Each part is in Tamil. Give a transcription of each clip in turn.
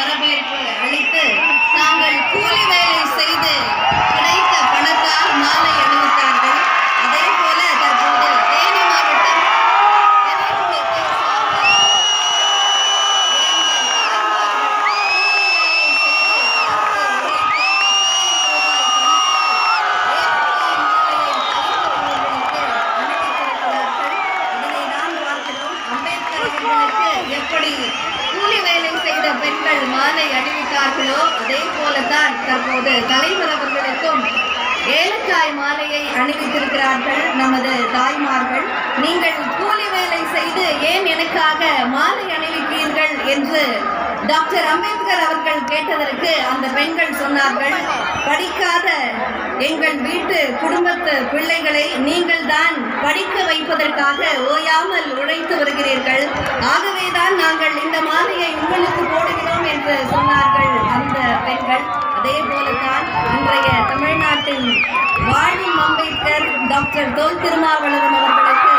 வரவேற்பு அளித்து நாங்கள் கூலி வேலை செய்து கிடைத்த பணத்தால் மாலை அணிவித்தார்கள். அதே போல தற்போது தேனி மாவட்டம் எப்படி பெண்கள் மாலை அணிவித்தார்களோ அதே போலத்தான் தற்போது தலைவர் அவர்களுக்கும் ஏலக்காய் மாலையை அணிவித்திருக்கிறார்கள் நமது தாய்மார்கள். நீங்கள் கூலி வேலை செய்து ஏன் எனக்காக மாலை அணிவிக்கிறீர்கள் என்று டாக்டர் அம்பேத்கர் அவர்கள் கேட்டதற்கு அந்த பெண்கள் சொன்னார்கள் படிக்காத எங்கள் வீட்டு குடும்பத்து பிள்ளைகளை நீங்கள் தான் படிக்க வைப்பதற்காக ஓயாமல் உழைத்து வருகிறீர்கள். ஆகவேதான் நாங்கள் இந்த மாலையை உங்களுக்கு போடுகிறோம் என்று சொன்னார்கள் அந்த பெண்கள் அதே இன்றைய தமிழ்நாட்டின் வாழும் அம்பேத்கர் டாக்டர் தோல் திருமாவளவன் அவர்களுக்கு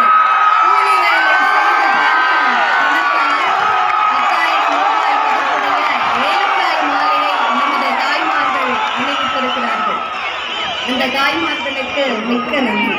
இந்த தாய்மார்களுக்கு மிக்க நன்றி.